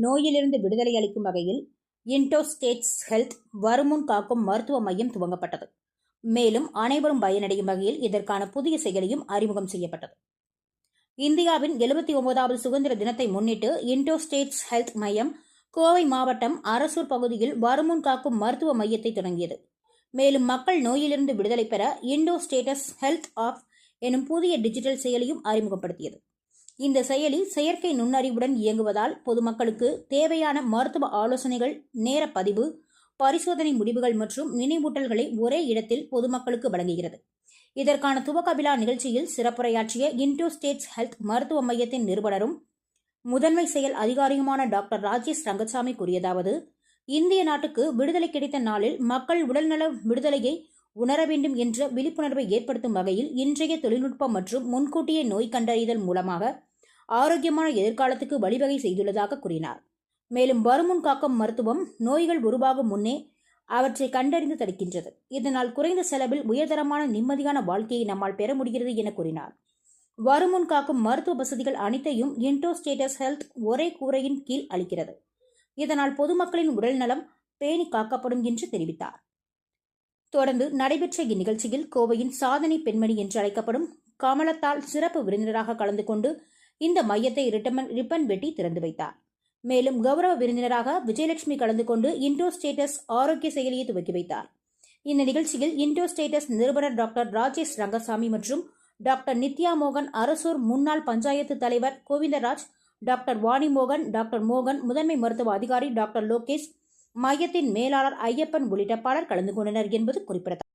நோயிலிருந்து விடுதலை அளிக்கும் வகையில் இன்டோஸ்டேட்ஸ் ஹெல்த் வருமுன் காக்கும் மருத்துவ மையம் துவங்கப்பட்டது. மேலும் அனைவரும் பயனடையும் வகையில் இதற்கான புதிய செயலியும் அறிமுகம் செய்யப்பட்டது. இந்தியாவின் எழுபத்தி ஒன்பதாவது சுதந்திர தினத்தை முன்னிட்டு இன்டோஸ்டேட்ஸ் ஹெல்த் மையம் கோவை மாவட்டம் அரசூர் பகுதியில் வருமுன் காக்கும் மருத்துவ மையத்தை தொடங்கியது. மேலும் மக்கள் நோயிலிருந்து விடுதலை பெற இண்டோ ஸ்டேட்டஸ் ஹெல்த் ஆஃப் எனும் புதிய டிஜிட்டல் செயலியும் அறிமுகப்படுத்தியது. இந்த செயலி செயற்கை நுண்ணறிவுடன் இயங்குவதால் பொதுமக்களுக்கு தேவையான மருத்துவ ஆலோசனைகள் நேர பதிவு பரிசோதனை முடிவுகள் மற்றும் நினைவூட்டல்களை ஒரே இடத்தில் பொதுமக்களுக்கு வழங்குகிறது. இதற்கான துவக்க விழா நிகழ்ச்சியில் சிறப்புரையாற்றிய இன்டோ ஸ்டேட்ஸ் ஹெல்த் மருத்துவ மையத்தின் நிறுவனரும் முதன்மை செயல் அதிகாரியுமான டாக்டர் ராஜேஷ் ரங்கசாமி கூறியதாவது இந்திய நாட்டுக்கு விடுதலை கிடைத்த நாளில் மக்கள் உடல்நல விடுதலையை உணர வேண்டும் என்ற விழிப்புணர்வை ஏற்படுத்தும் வகையில் இன்றைய தொழில்நுட்பம் மற்றும் முன்கூட்டிய நோய் கண்டறிதல் மூலமாக ஆரோக்கியமான எதிர்காலத்துக்கு வழிவகை செய்துள்ளதாக கூறினார். மேலும் வருமுன் காக்கும் மருத்துவம் நோய்கள் உருவாகும் முன்னே அவற்றை கண்டறிந்து தடுக்கின்றது. இதனால் குறைந்த செலவில் உயர்தரமான நிம்மதியான வாழ்க்கையை நம்மால் பெற முடிகிறது என கூறினார். வருமுன் காக்கும் மருத்துவ வசதிகள் அனைத்தையும் இன்டோ ஸ்டேட்டஸ் ஹெல்த் ஒரே கூரையின் கீழ் அளிக்கிறது. இதனால் பொதுமக்களின் உடல்நலம் பேணி காக்கப்படும் என்று தெரிவித்தார். தொடர்ந்து நடைபெற்ற இந்நிகழ்ச்சியில் கோவையின் சாதனை பெண்மணி என்று அழைக்கப்படும் கமலத்தால் சிறப்பு விருந்தினராக கலந்து கொண்டு இந்த மையத்தை ரிட்டமன் ரிப்பன் வெட்டி திறந்து வைத்தார். மேலும் கௌரவ விருந்தினராக விஜயலட்சுமி கலந்து கொண்டு இண்டோ ஸ்டேட்டஸ் ஆரோக்கிய செயலியை துவக்கி வைத்தார். இந்த நிகழ்ச்சியில் இண்டோ ஸ்டேட்டஸ் நிறுவனர் டாக்டர் ராஜேஷ் ரங்கசாமி மற்றும் டாக்டர் நித்யா மோகன் அரசூர் முன்னாள் பஞ்சாயத்து தலைவர் கோவிந்தராஜ் டாக்டர் வாணிமோகன் டாக்டர் மோகன் முதன்மை மருத்துவ அதிகாரி டாக்டர் லோகேஷ் மையத்தின் மேலாளர் ஐயப்பன் உள்ளிட்ட பலர் கலந்து கொண்டனர் என்பது குறிப்பிடத்தக்கது.